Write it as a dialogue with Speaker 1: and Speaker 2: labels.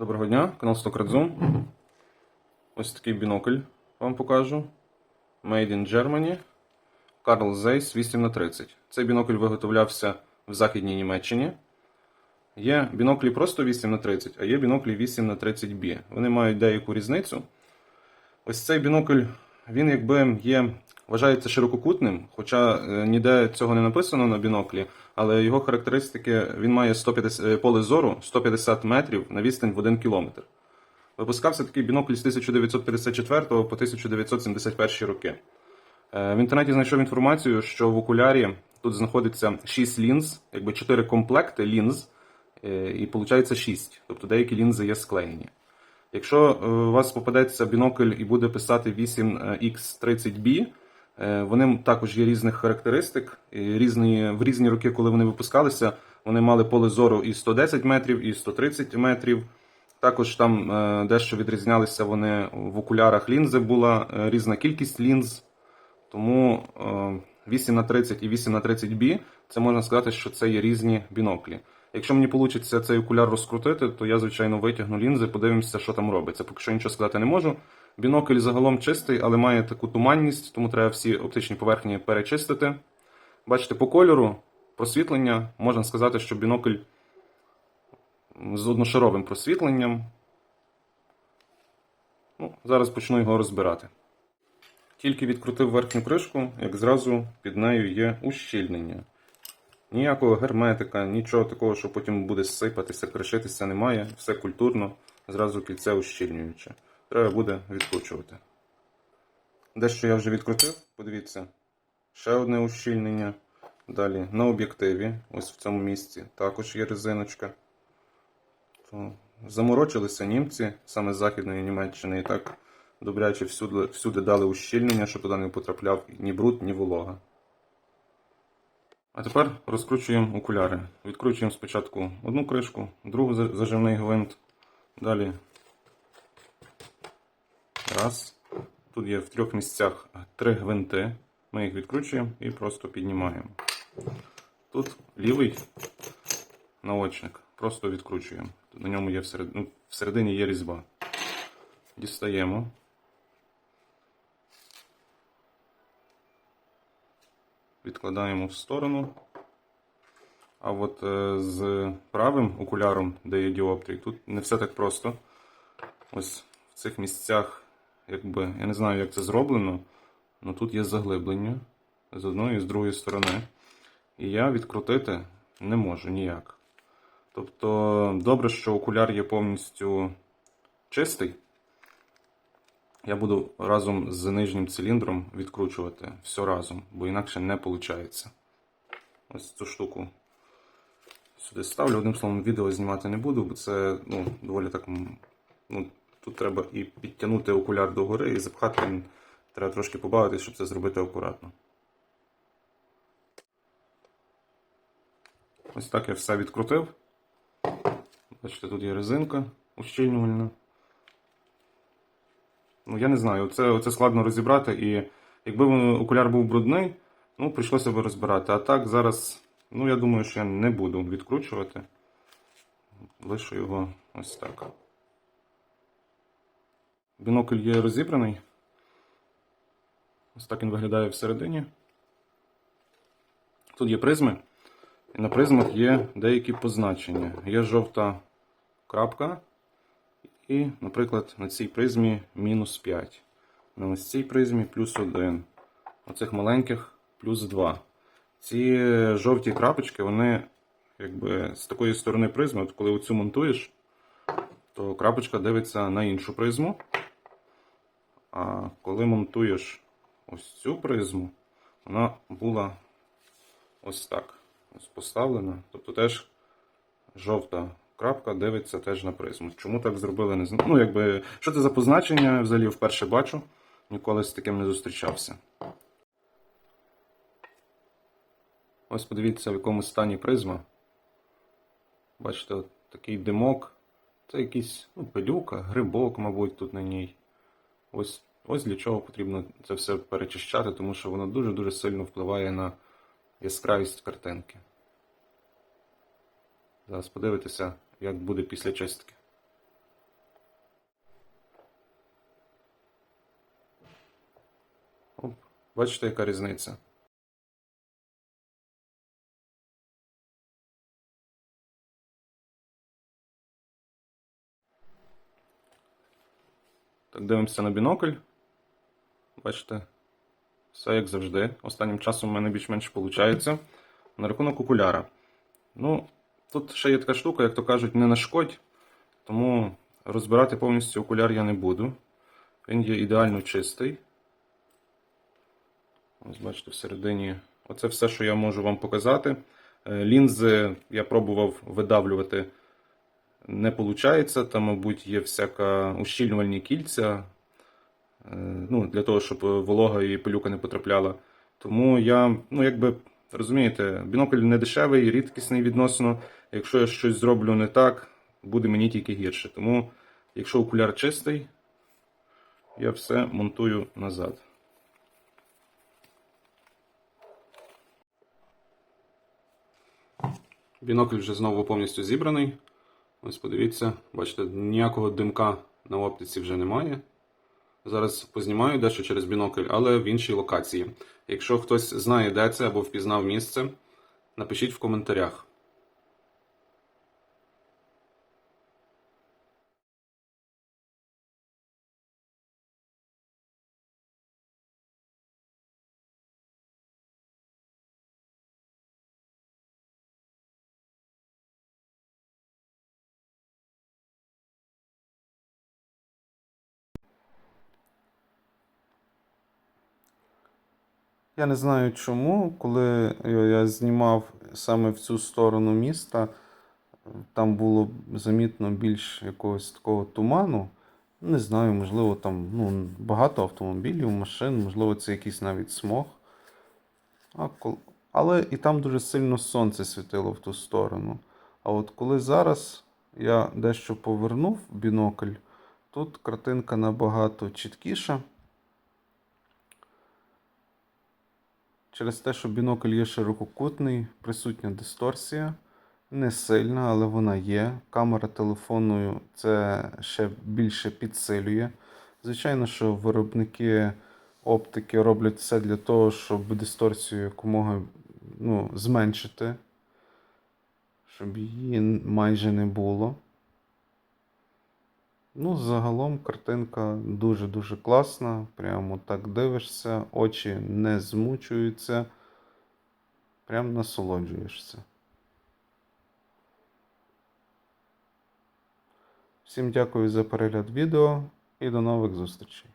Speaker 1: Доброго дня, канал Стокрадзум. Ось такий бінокль вам покажу. Made in Germany. Carl Zeiss 8х30. Цей бінокль виготовлявся в Західній Німеччині. Є біноклі просто 8х30, а є біноклі 8х30B. Вони мають деяку різницю. Ось цей бінокль, він якби є, вважається ширококутним, хоча е, ніде цього не написано на біноклі, але його характеристики, він має 150, е, поле зору 150 метрів на відстань в 1 кілометр. Випускався такий бінокль з 1954 по 1971 роки. Е, В інтернеті знайшов інформацію, що в окулярі тут знаходиться 6 лінз, якби 4 комплекти лінз, і виходить 6. Тобто деякі лінзи є склеєні. Якщо у вас попадеться бінокль і буде писати 8X30B, е, вони також є різних характеристик. Різні, в різні роки, коли вони випускалися, вони мали поле зору і 110 метрів, і 130 метрів. Також там е, дещо відрізнялися вони в окулярах лінзи, була е, різна кількість лінз. Тому е, 8 на 30 і 8 на 30 b це можна сказати, що це є різні біноклі. Якщо мені вийде цей окуляр розкрутити, то я, звичайно, витягну лінзи, подивимося, що там робиться. Поки що нічого сказати не можу. Бінокль загалом чистий, але має таку туманність, тому треба всі оптичні поверхні перечистити. Бачите, по кольору просвітлення можна сказати, що бінокль з одношаровим просвітленням. Ну, зараз почну його розбирати. Тільки відкрутив верхню кришку, як зразу під нею є ущільнення. Ніякого герметика, нічого такого, що потім буде сипатися, кришитися, немає. Все культурно, зразу кільце ущільнююче. Треба буде відкручувати. Дещо я вже відкрутив, подивіться. Ще одне ущільнення. Далі на об'єктиві, ось в цьому місці, також є резиночка. То заморочилися німці саме з Західної Німеччини і так добряче всюди, всюди дали ущільнення, щоб туди не потрапляв ні бруд, ні волога. А тепер розкручуємо окуляри. Відкручуємо спочатку одну кришку, другу за- зажимний гвинт. Далі. Раз. Тут є в трьох місцях три гвинти. Ми їх відкручуємо і просто піднімаємо. Тут лівий наочник. Просто відкручуємо. На ньому є всеред... ну, всередині є різьба. Дістаємо. Відкладаємо в сторону. А от е, з правим окуляром, де є діоптрій, тут не все так просто. Ось в цих місцях, якби, я не знаю, як це зроблено, але тут є заглиблення з одної і з другої сторони. І я відкрутити не можу ніяк. Тобто, добре, що окуляр є повністю чистий. Я буду разом з нижнім циліндром відкручувати все разом, бо інакше не виходить. Ось цю штуку сюди ставлю. Одним словом, відео знімати не буду, бо це ну, доволі так. Ну, тут треба і підтягнути окуляр догори, і запхати треба трошки побавитись, щоб це зробити акуратно. Ось так я все відкрутив. Бачите, тут є резинка ущільнювальна. Ну, я не знаю, це, оце складно розібрати. І якби окуляр був брудний, ну, прийшлося б розбирати. А так зараз, ну, я думаю, що я не буду відкручувати. Лишу його ось так. Бінокль є розібраний. Ось так він виглядає всередині. Тут є призми. І на призмах є деякі позначення. Є жовта крапка. І, наприклад, на цій призмі мінус 5. На ось цій призмі плюс 1. Оцих маленьких плюс 2. Ці жовті крапочки, вони якби з такої сторони призми, от коли оцю монтуєш, то крапочка дивиться на іншу призму. А коли монтуєш ось цю призму, вона була ось так. Ось поставлена. Тобто теж жовта крапка дивиться теж на призму. Чому так зробили, не знаю. Ну, якби, що це за позначення, взагалі вперше бачу. Ніколи з таким не зустрічався. Ось подивіться, в якому стані призма. Бачите, от такий димок. Це якийсь ну, пилюка, грибок, мабуть, тут на ній. Ось, ось для чого потрібно це все перечищати, тому що воно дуже-дуже сильно впливає на яскравість картинки. Зараз подивитися, як буде після чистки. Оп, Бачите, яка різниця? Так, дивимося на бінокль. Бачите, все як завжди. Останнім часом в мене більш-менш виходить. На рахунок окуляра. Ну, тут ще є така штука, як то кажуть, не нашкодь. Тому розбирати повністю окуляр я не буду. Він є ідеально чистий. Ось бачите, всередині. Оце все, що я можу вам показати. Е, Лінзи я пробував видавлювати. Не виходить. Там, мабуть, є всяка ущільнювальні кільця. е, Ну, для того, щоб волога і пилюка не потрапляла. Тому я, ну, якби, розумієте, бінокль не дешевий, рідкісний відносно. Якщо я щось зроблю не так, буде мені тільки гірше. Тому, якщо окуляр чистий, я все монтую назад. Бінокль вже знову повністю зібраний. Ось подивіться, бачите, ніякого димка на оптиці вже немає. Зараз познімаю дещо через бінокль, але в іншій локації. Якщо хтось знає, де це або впізнав місце, напишіть в коментарях. Я не знаю чому, коли я знімав саме в цю сторону міста, там було замітно більш якогось такого туману. Не знаю, можливо, там ну, багато автомобілів, машин, можливо, це якийсь навіть смог. А кол... Але і там дуже сильно сонце світило в ту сторону. А от коли зараз я дещо повернув бінокль, тут картинка набагато чіткіша. Через те, що бінокль є ширококутний, присутня дисторсія. Не сильна, але вона є. Камера телефонною це ще більше підсилює. Звичайно, що виробники оптики роблять все для того, щоб дисторсію якомога ну, зменшити, щоб її майже не було. Ну, загалом картинка дуже-дуже класна. Прямо так дивишся, очі не змучуються, прям насолоджуєшся. Всім дякую за перегляд відео і до нових зустрічей.